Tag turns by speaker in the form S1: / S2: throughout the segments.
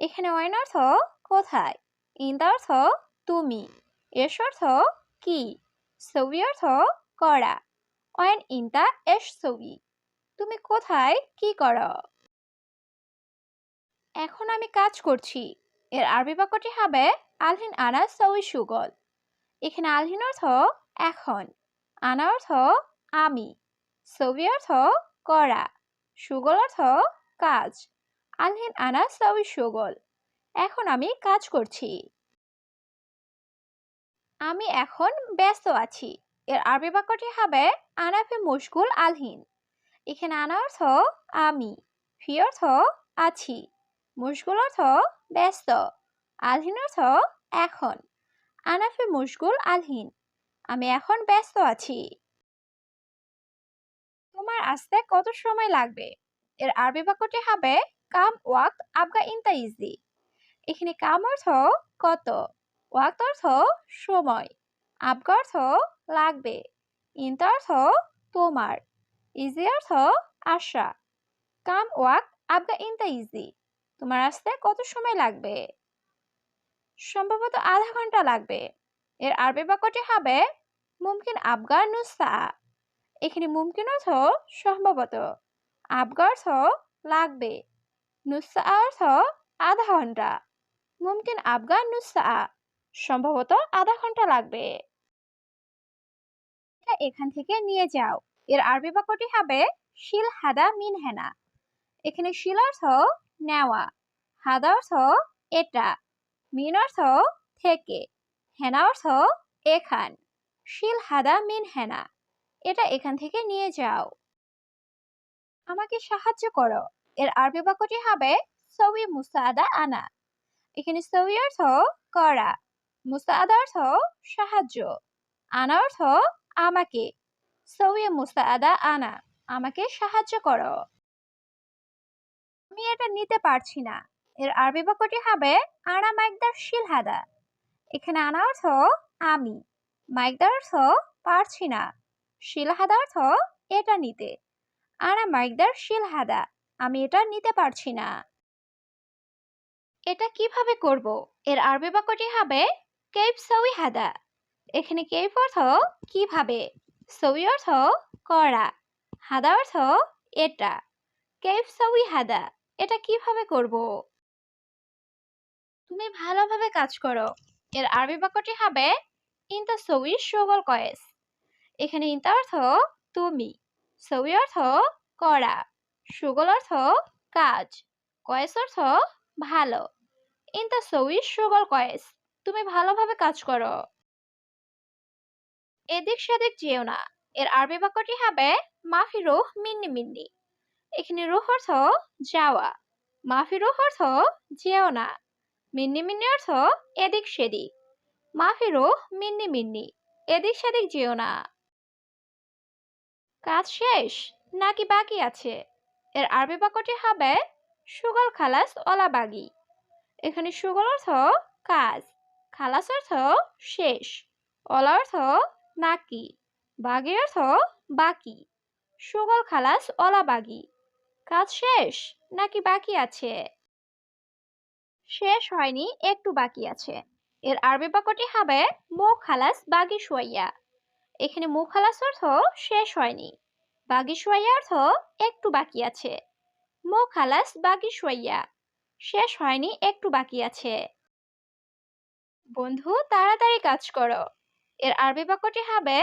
S1: এখানে অয়েন অর্থ কোথায়? ইনতা অর্থ তুমি। এস অর্থ কি? ছবি অর্থ করা। অয়েন ইনতা এস ছবি। তুমি কোথায়? কি করো? এখন আমি কাজ করছি। এর আরবি বাক্যটি হবে আলহিন আনা সউই সুগল। এখানে আলহিন অর্থ এখন। আনা অর্থ আমি। ছবি অর্থ করা। সুগল অর্থ কাজ। আলহিন আনা সউই সুগল। এখন আমি কাজ করছি। আমি এখন ব্যস্ত আছি। এর আরবি বাক্যটি হবে আনাফে মুশকুল আলহিন। এখানে আনা অর্থ আমি, ফি অর্থ আছি। মুশগুল অর্থ ব্যস্ত। আলহিন অর্থ এখন। আনাফে মুশকুল আলহিন। আমি এখন ব্যস্ত আছি। তোমার আসতে কত সময় লাগবে? এর আরবি বাক্যটি হবে কাম ওয়াক আবগা ইনতা ইজি এখানে কাম অর্থ কত? ওয়াক অর্থ সময়। আবগা অর্থ লাগবে। ইনতা অর্থ তোমার। ইজি অর্থ আশা। কাম ওয়াক আবগা ইনতা ইজি তোমার আসতে কত সময় লাগবে? সম্ভবত আধা ঘণ্টা লাগবে। এর আরবি বাক্যটি হবে মুমকিন আবগা নুসা এখানে মুমকিন অর্থ সম্ভবত। আবগা অর্থ লাগবে। নুসা অর্থ আধা ঘণ্টা। মুমকিন আফগান নুসা সম্ভবত আধা ঘণ্টা লাগবে। এখান থেকে নিয়ে যাও। এর আরবি বাক্যটি হবে শিল হাদা মিন হেনা। এখানে শিল অর্থ নেওয়া। হাদা অর্থ এটা। মিন অর্থ থেকে। হেনা অর্থ এখান। শিল হাদা মিন হেনা। এটা এখান থেকে নিয়ে যাও। আমাকে সাহায্য করো। এর আরবি বাক্যটি হবে সউই মুসাদা আনা। এখানে সউই অর্থ করা। মুসাদা অর্থ সাহায্য। আনা অর্থ আমাকে। সউই মুসাদা আনা, আমাকে সাহায্য করো। আমি এটা নিতে পারছি না। এর আরবি বাক্যটি হবে, আনা মাইকদার শিলহাদা। এখানে আনা অর্থ, আমি। মাইকদার অর্থ, পারছি না। শিলহাদা অর্থ, এটা নিতে। আনা মাইকদার শিলহাদা। আমি এটা নিতে পারছি না। এটা কীভাবে করব? এর আরবি বাক্যটি হবে কেপ সউই হাদা। এখানে কেপ অর্থ কীভাবে? সউই অর্থ করা। হাদা অর্থ এটা। কেপ সউই হাদা। এটা কীভাবে করব? তুমি ভালোভাবে কাজ করো। এর আরবি বাক্যটি হবে ইনতা সউই শোগল কয়েস। এখানে ইনতা অর্থ তুমি। সউই অর্থ করা। সুগল অর্থ কাজ, কয়েস অর্থ ভালো। ইন দ্য সউই সুগল কয়েস, তুমি ভালোভাবে কাজ করো। এদিক সেদিক যেও না, এর আরবি বাক্যটি হবে মাফি রুহ মিন্নি মিন্নি। এখানে রোহ অর্থ যাওয়া মাফি রুহ অর্থ যেও না, মিন্নি মিন্নি অর্থ এদিক সেদিক মাফি রুহ মিন্নি মিন্নি, এদিক সেদিক যেও না। কাজ শেষ, নাকি বাকি আছে? এর আরবি বাক্যটি হবে সুগল খালাস অলা বাগি। এখানে সুগল অর্থ কাজ, খালাস অর্থ শেষ অলা অর্থ নাকি, বাগি অর্থ বাকি। সুগল খালাস অলা বাগি। কাজ শেষ নাকি বাকি আছে? শেষ হয়নি, একটু বাকি আছে। এর আরবি বাক্যটি হবে মো খালাস বাগি শুয়াইয়া। এখানে মুখ খালাস অর্থ শেষ হয়নি। শুয়াইয়া অর্থ একটু বাকি আছে। মো খালাস শুয়াইয়া শেষ হয়নি, একটু বাকি আছে। বন্ধু, তাড়াতাড়ি কাজ করো। এর আরবি বাক্যটি হবে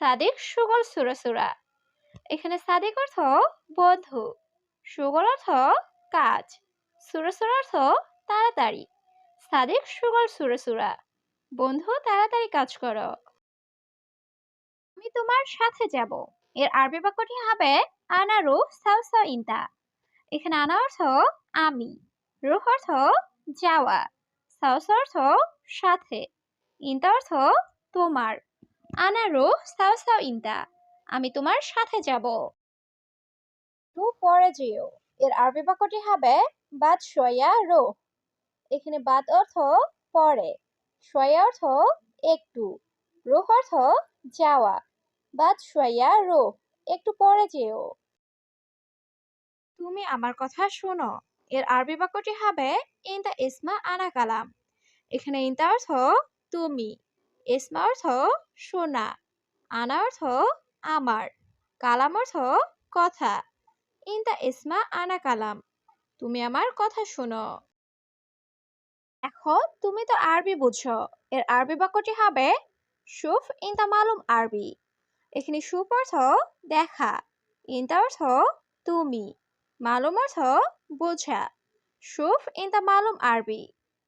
S1: সাদিক সুগল সুরাসুরা এখানে সাদিক অর্থ বন্ধু, সুগল অর্থ কাজ সুরাসুরা অর্থ তাড়াতাড়ি। সাদিক সুগল সুরাসুরা বন্ধু, তাড়াতাড়ি কাজ করো। আমি তোমার সাথে যাব। এর আরবি বাক্যটি হবে আনা রু সাউ সাউ ইনতা। এখানে আনা অর্থ আমি রুহ অর্থ যাওয়া, সাউস অর্থ সাথে, ইন্তা অর্থ তোমার আনা রুহ সাউ সাউ ইন্তা, আমি তোমার সাথে যাব। তু পরে যেও, এর আরবি বাক্যটি হবে বাদ সয়া রো। এখানে বাদ অর্থ পরে সয়া অর্থ একটু রুহ অর্থ যাওয়া বাদ সয়া রো, একটু পরে যেও। তুমি আমার কথা শোনো, এর আরবি বাক্যটি হবে ইনতা ইসমা আনা কালাম এখানে ইনতা অর্থ তুমি ইসমা অর্থ শোনা আনা অর্থ আমার কালাম অর্থ কথা ইনতা ইসমা আনা কালাম তুমি আমার কথা শোনো এখন তুমি তো আরবি বুঝছ, এর আরবি বাক্যটি হবে সুফ ইনতা মালুম আরবি এখানে সুফ অর্থ দেখা ইনতা অর্থ তুমি মালুম অর্থ বোঝা, সুফ ইনতা মালুম আরবি,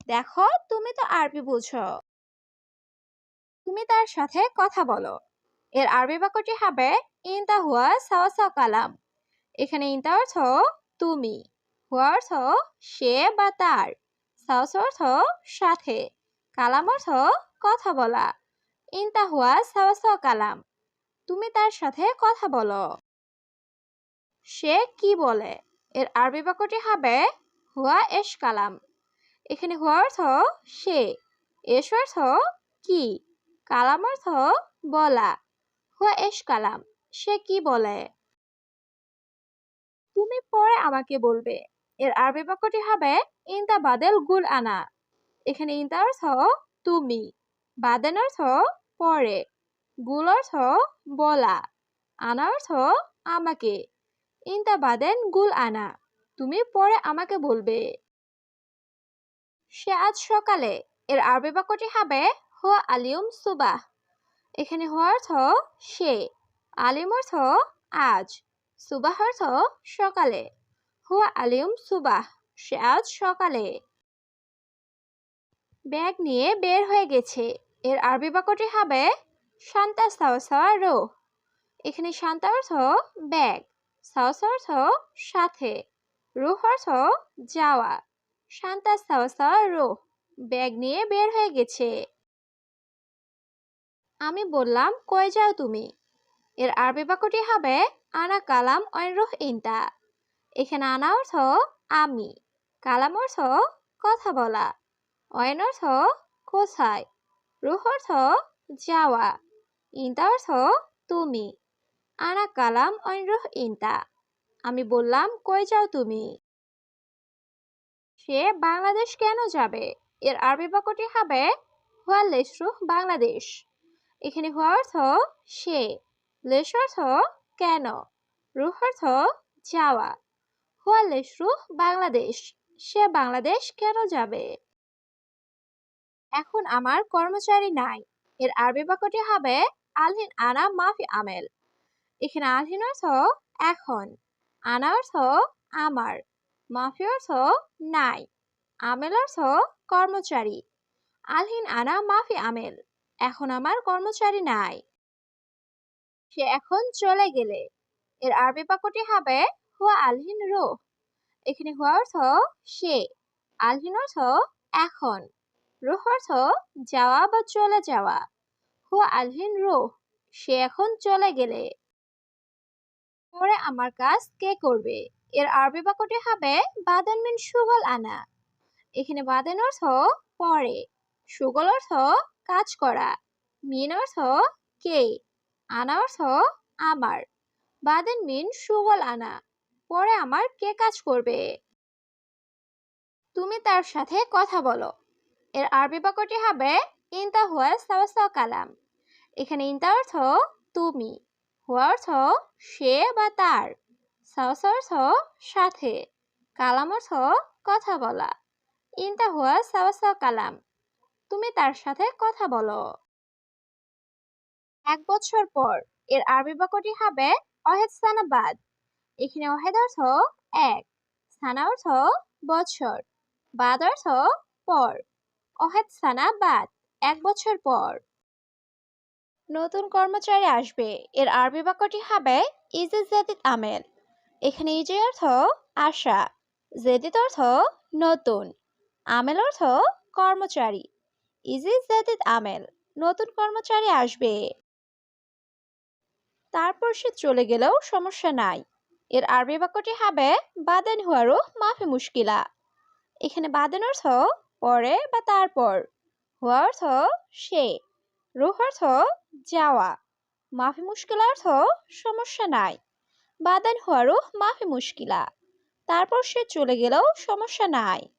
S1: দেখো তুমি তো আরবি বুঝো। তুমি তার সাথে কথা বলো। এর আরবি বাক্যটি হবে ইনতা হুয়া সাওয়া সাও কালাম। এখানে ইনতা অর্থ তুমি হুয়া অর্থ সে বা তার সাউস অর্থ সাথে কালাম অর্থ কথা বলা, ইনতা হুয়া সাওয়া সাও কালাম। তুমি তার সাথে কথা বলো। সে কি বলে? এর আরবি বাক্যটি হবে হুয়া এশ কালাম। এখানে হুয়া অর্থ সে, এস অর্থ কি, কালাম অর্থ বলা। হুয়া এশ কালাম, সে কি বলে? তুমি পরে আমাকে বলবে। এর আরবি বাক্যটি হবে ইনতা বাদেল গুল আনা। এখানে ইনতা অর্থ তুমি বাদেন অর্থ পরে। গুল অর্থ বলা আনা অর্থ আমাকে। ইনতা বাদেন গুল আনা, তুমি পরে আমাকে বলবে। সে আজ সকালে, এর আরবি বাক্যটি হবে, হুয়া আলিউম সুবাহ। এখানে হুয়া অর্থ সে আলিম অর্থ আজ সুবাহ অর্থ সকালে। হুয়া আলিউম সুবাহ সে আজ সকালে। ব্যাগ নিয়ে বের হয়ে গেছে, এর আরবি বাক্যটি হবে শান্তা সাওয়া রো। এখানে শান্তা অর্থ ব্যাগ সাওস অর্থ সাথে রুহ অর্থ যাওয়া, শান্তা সাওয়া রুহ ব্যাগ নিয়ে বের হয়ে গেছে। আমি বললাম, কই যাও তুমি? এর আরবি বাক্যটি হবে, আনা কালাম রুহ ইনতা। এখানে আনা অর্থ, আমি। কালাম অর্থ, কথা বলা। অয়ন অর্থ, কোথায়? রুহ অর্থ, যাওয়া। ইনতা অর্থ তুমি। আনা কালাম রুহ ইনতা আমি বললাম, কই যাও তুমি? সে বাংলাদেশ কেন যাবে? এর আরবি বাক্যটি হবে হুয়া লেসরুহ বাংলাদেশ। এখানে হুয়া অর্থ সে লেস অর্থ কেন? রুহ অর্থ যাওয়া। হুয়া লেসরুহ বাংলাদেশ। সে বাংলাদেশ কেন যাবে? এখন আমার কর্মচারী নাই। এর আরবি বাক্যটি হবে আলহিন আনা মাফি আমেল। এখানে আলহিন অর্থ এখন, আনা অর্থ আমার, মাফি অর্থ নাই, আমেল অর্থ কর্মচারী। আলহিন আনা মাফি আমেল, এখন আমার কর্মচারী নাই। সে এখন চলে গেলে, এর আরবি বাক্যটি হবে হুয়া আলহিন রো এখানে হুয়া অর্থ সে, আলহিন অর্থ এখন, রুহ অর্থ যাওয়া বা চলে যাওয়া। হুয়া আলহিন রো সে এখন চলে গেলে। পরে আমার কাজ কে করবে? এর আরবি বাক্যটি হবে, বাদান মিন সুগল আনা। এখানে বাদান অর্থ পরে, সুগল অর্থ কাজ করা, মিন অর্থ কে, আনা অর্থ আমার। বাদেন মিন সুগল আনা, পরে আমার কে কাজ করবে? তুমি তার সাথে কথা বলো। এর আরবি বাক্যটি হবে ইনতা হুয়া সাওয়া কালাম। এখানে ইনতা অর্থ তুমি, হুয়া অর্থ সে বা তার সাওস অর্থ সাথে, কালাম অর্থ কথা বলা। ইনতা হুয়া সাওয়া কালাম, তুমি তার সাথে কথা বলো। এক বছর পর এর আরবি বাক্যটি হবে অহেদ সানাবাদ এখানে অহেদ অর্থ এক, সানা অর্থ বছর, বাদ অর্থ পর, অহেদ সানা বাদ। এক বছর পর। নতুন কর্মচারী আসবে। এর আরবি বাক্যটি হবে ইজে আমেল এখানে ইজে অর্থ আশা। জেদিদ অর্থ নতুন। আমেল অর্থ কর্মচারী। ইজি আমেল নতুন কর্মচারী আসবে। তারপর সে চলে গেলেও সমস্যা নাই। এর আরবি বাক্যটি হবে বাদেন হুয়ারো মাফি মুশকিলা এখানে বাদেন অর্থ পরে বা তারপর। অর্থ সে রুহ অর্থ যাওয়া মাফি মুশকিল অর্থ সমস্যা নাই। বাদান হওয়ারও মাফি মুশকিলা। তারপর সে চলে গেলেও সমস্যা নাই।